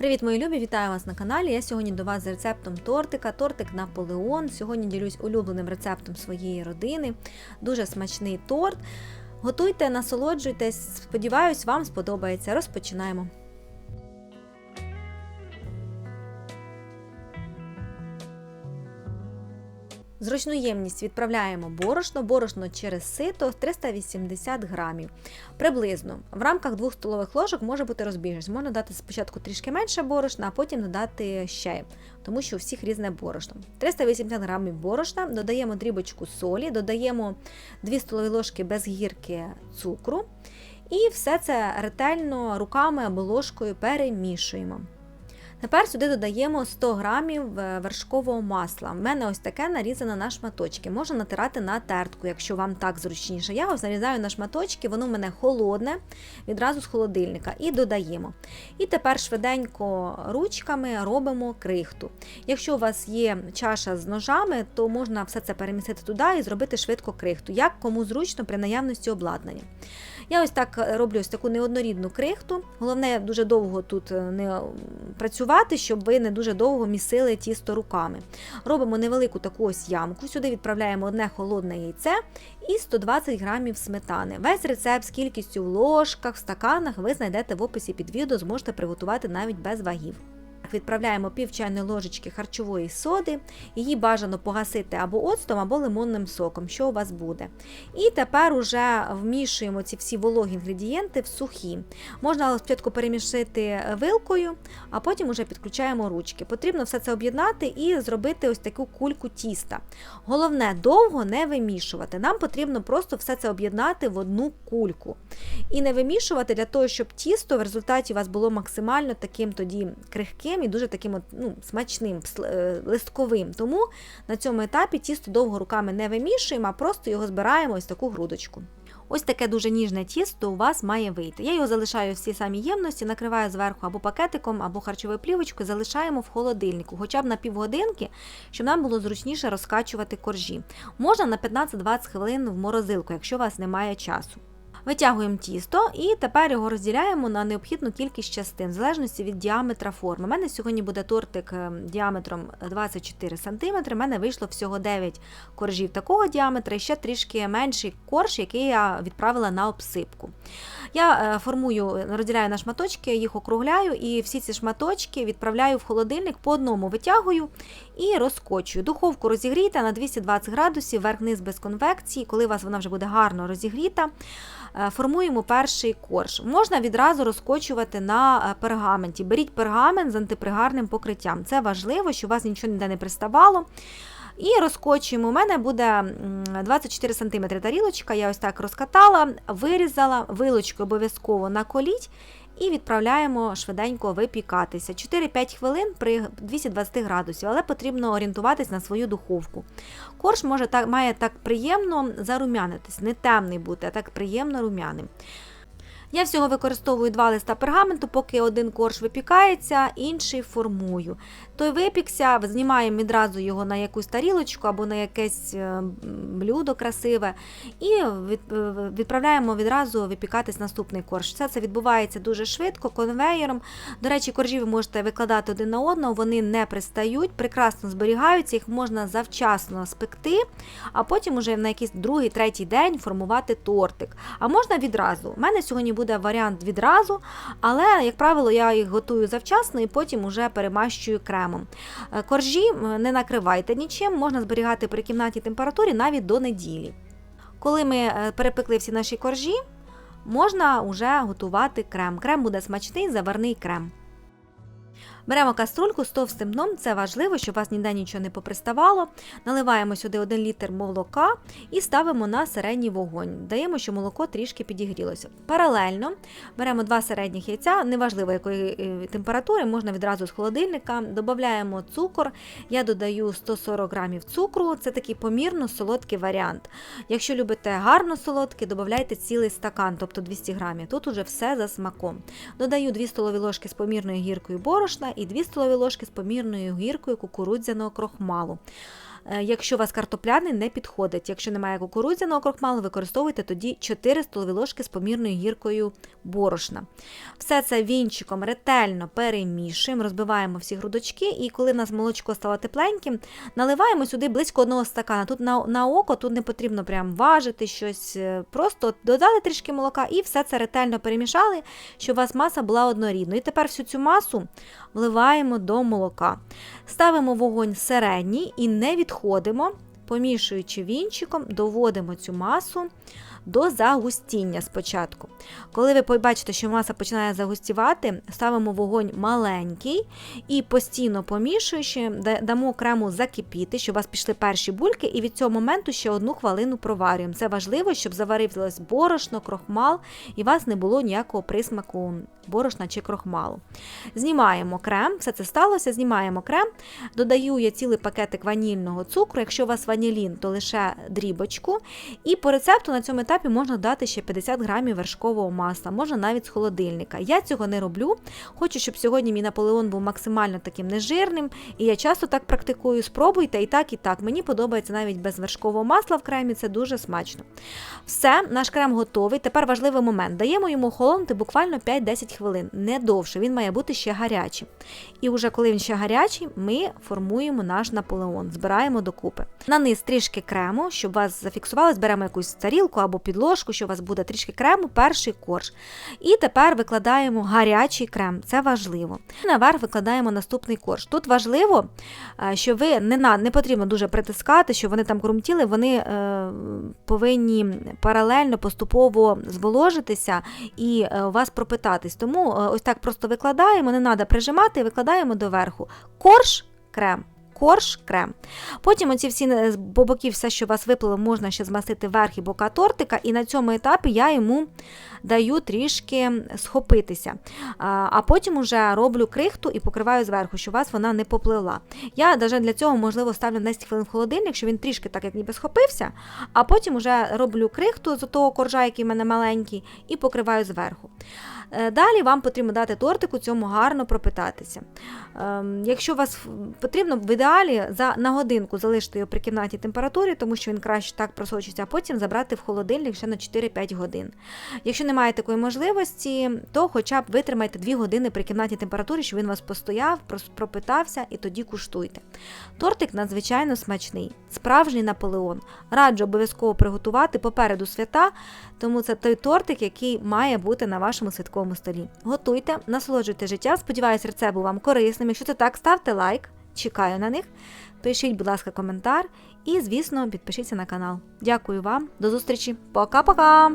Привіт, мої любі! Вітаю вас на каналі. Я сьогодні до вас з рецептом тортика, тортик Наполеон. Сьогодні ділюсь улюбленим рецептом своєї родини. Дуже смачний торт. Готуйте, насолоджуйтесь. Сподіваюсь, вам сподобається. Розпочинаємо. Зручну ємність відправляємо борошно, борошно через сито 380 грамів. Приблизно в рамках 2 столових ложок може бути розбіжність. Можна дати спочатку трішки менше борошна, а потім додати ще, тому що у всіх різне борошно. 380 грамів борошна, додаємо дрібочку солі, додаємо 2 столові ложки без гірки цукру. І все це ретельно руками або ложкою перемішуємо. Тепер сюди додаємо 100 грамів е, вершкового масла. У мене ось таке нарізане на шматочки. Можна натирати на тертку, якщо вам так зручніше. Я ось нарізаю на шматочки, воно в мене холодне, відразу з холодильника, і додаємо. І тепер швиденько ручками робимо крихту. Якщо у вас є чаша з ножами, то можна все це перемістити туди і зробити швидко крихту, як кому зручно при наявності обладнання. Я ось так роблю ось таку неоднорідну крихту. Головне, дуже довго тут е, не працювати, щоб ви не дуже довго місили тісто руками. Робимо невелику таку ось ямку. Сюди відправляємо одне холодне яйце і 120 грамів сметани. Весь рецепт з кількістю в ложках, в стаканах ви знайдете в описі під відео, зможете приготувати навіть без вагів. Відправляємо пів чайної ложечки харчової соди, її бажано погасити або оцтом, або лимонним соком, що у вас буде. І тепер уже вмішуємо ці всі вологі інгредієнти в сухі. Можна спочатку перемішити вилкою, а потім уже підключаємо ручки. Потрібно все це об'єднати і зробити ось таку кульку тіста. Головне, довго не вимішувати. Нам потрібно просто все це об'єднати в одну кульку. І не вимішувати для того, щоб тісто в результаті у вас було максимально таким тоді крихким і дуже таким от, ну, смачним, е, листковим. Тому на цьому етапі тісто довго руками не вимішуємо, а просто його збираємо ось таку грудочку. Ось таке дуже ніжне тісто у вас має вийти. Я його залишаю в цій самій ємності, накриваю зверху або пакетиком, або харчовою плівочкою, залишаємо в холодильнику, хоча б на півгодинки, щоб нам було зручніше розкачувати коржі. Можна на 15-20 хвилин в морозилку, якщо у вас немає часу. Витягуємо тісто і тепер його розділяємо на необхідну кількість частин, в залежності від діаметра форми. У мене сьогодні буде тортик е, діаметром 24 см. У мене вийшло всього 9 коржів такого діаметра і ще трішки менший корж, який я відправила на обсипку. Я е, формую, розділяю на шматочки, їх округляю, і всі ці шматочки відправляю в холодильник, по одному витягую і розкочую. Духовку розігрійте на 220 градусів, верх-низ без конвекції, коли у вас вона вже буде гарно розігріта. Е, формуємо перший корж. Можна відразу розкочувати на е, пергаменті. Беріть пергамент з антипригарним покриттям. Це важливо, щоб у вас нічого ніде не приставало. І розкочуємо. У мене буде 24 см тарілочка, я ось так розкатала, вирізала, вилочкою обов'язково наколіть і відправляємо швиденько випікатися. 4-5 хвилин при 220 градусів, але потрібно орієнтуватись на свою духовку. Корж може так, має так приємно зарум'янитись, не темний бути, а так приємно рум'яним. Я всього використовую два листа пергаменту, поки один корж випікається, інший формую. Той випікся, знімаємо відразу його на якусь тарілочку або на якесь е, блюдо красиве, і е, відправляємо відразу випікатись наступний корж. Все це відбувається дуже швидко, конвеєром. До речі, коржі ви можете викладати один на одного, вони не пристають, прекрасно зберігаються, їх можна завчасно спекти, а потім уже на якийсь другий, третій день формувати тортик. А можна відразу. У мене сьогодні буде варіант відразу, але, як правило, я їх готую завчасно і потім уже перемащую кремом. Е, коржі не накривайте нічим, можна зберігати при кімнатній температурі навіть до неділі. Коли ми е, перепекли всі наші коржі, можна вже готувати крем. Крем буде смачний, заварний крем. Беремо каструльку з товстим дном, це важливо, щоб вас ніде нічого не поприставало. Наливаємо сюди 1 літр молока і ставимо на середній вогонь. Даємо, щоб молоко трішки підігрілося. Паралельно беремо два середніх яйця, неважливо якої е, температури, можна відразу з холодильника. Додаємо цукор. Я додаю 140 грамів цукру, це такий помірно солодкий варіант. Якщо любите гарно солодкий, додайте цілий стакан, тобто 200 грамів. Тут уже все за смаком. Додаю 2 столові ложки з помірною гіркою борошна і 2 столові ложки з помірною гіркою кукурудзяного крохмалу. Е, Якщо у вас картопляний, не підходить. Якщо немає кукурудзяного крохмалу, використовуйте тоді 4 столові ложки з помірною гіркою борошна. Все це вінчиком ретельно перемішуємо, розбиваємо всі грудочки, і коли в нас молочко стало тепленьким, наливаємо сюди близько одного стакана. Тут на, на око тут не потрібно прям важити щось, е, просто додали трішки молока і все це ретельно перемішали, щоб у вас маса була однорідною. І тепер всю цю масу вливаємо до молока. Ставимо вогонь середній і не відходимо, помішуючи вінчиком, доводимо цю масу до загустіння спочатку. Коли ви побачите, що маса починає загустівати, ставимо вогонь маленький і постійно помішуючи, дамо крему закипіти, щоб у вас пішли перші бульки, і від цього моменту ще одну хвилину проварюємо. Це важливо, щоб заварилось борошно, крохмал, і у вас не було ніякого присмаку борошна чи крохмалу. Знімаємо крем, все це сталося, знімаємо крем, додаю я цілий пакетик ванільного цукру. Якщо у вас ванілін, то лише дрібочку. І по рецепту на цьому етапі можна дати ще 50 грамів вершкового масла, можна навіть з холодильника. Я цього не роблю. Хочу, щоб сьогодні мій Наполеон був максимально таким нежирним, і я часто так практикую. Спробуйте і так, і так. Мені подобається навіть без вершкового масла в кремі, це дуже смачно. Все, наш крем готовий. Тепер важливий момент. Даємо йому охолонути буквально 5-10 хвилин, не довше. Він має бути ще гарячим. І вже коли він ще гарячий, ми формуємо наш наполеон, збираємо докупи. На низ трішки крему, щоб вас зафіксували, зберемо якусь тарілку або підложку, що у вас буде трішки крему, перший корж. І тепер викладаємо гарячий крем, це важливо. І наверх викладаємо наступний корж. Тут важливо, е, що ви не, на, не потрібно дуже притискати, щоб вони там крумтіли, вони е, повинні паралельно поступово зволожитися і е, у вас пропитатись. Тому е, ось так просто викладаємо, не треба прижимати, викладаємо доверху. Корж, крем. Корж, крем. Потім оці всі е, боків, все, що у вас виплило, можна ще змастити верх і бока тортика, і на цьому етапі я йому даю трішки схопитися. А потім уже роблю крихту і покриваю зверху, щоб у вас вона не попливла. Я навіть для цього, можливо, ставлю на 10 хвилин в холодильник, щоб він трішки так як ніби схопився, а потім уже роблю крихту з того коржа, який в мене маленький, і покриваю зверху. Е, Далі вам потрібно дати тортику цьому гарно пропитатися. Ем, Якщо вас потрібно, в ідеалі за, на годинку залишити його при кімнатній температурі, тому що він краще так просочиться, а потім забрати в холодильник ще на 4-5 годин. Якщо немає такої можливості, то хоча б витримайте 2 години при кімнатній температурі, щоб він вас постояв, пропитався і тоді куштуйте. Тортик надзвичайно смачний, справжній Наполеон. Раджу обов'язково приготувати попереду свята, тому це той тортик, який має бути на вашому святковому столі. Готуйте, насолоджуйте життя. Сподіваюсь, рецепт був вам корисним. Якщо це так, ставте лайк, чекаю на них. Пишіть, будь ласка, коментар і, звісно, підпишіться на канал. Дякую вам, до зустрічі. Пока-пока!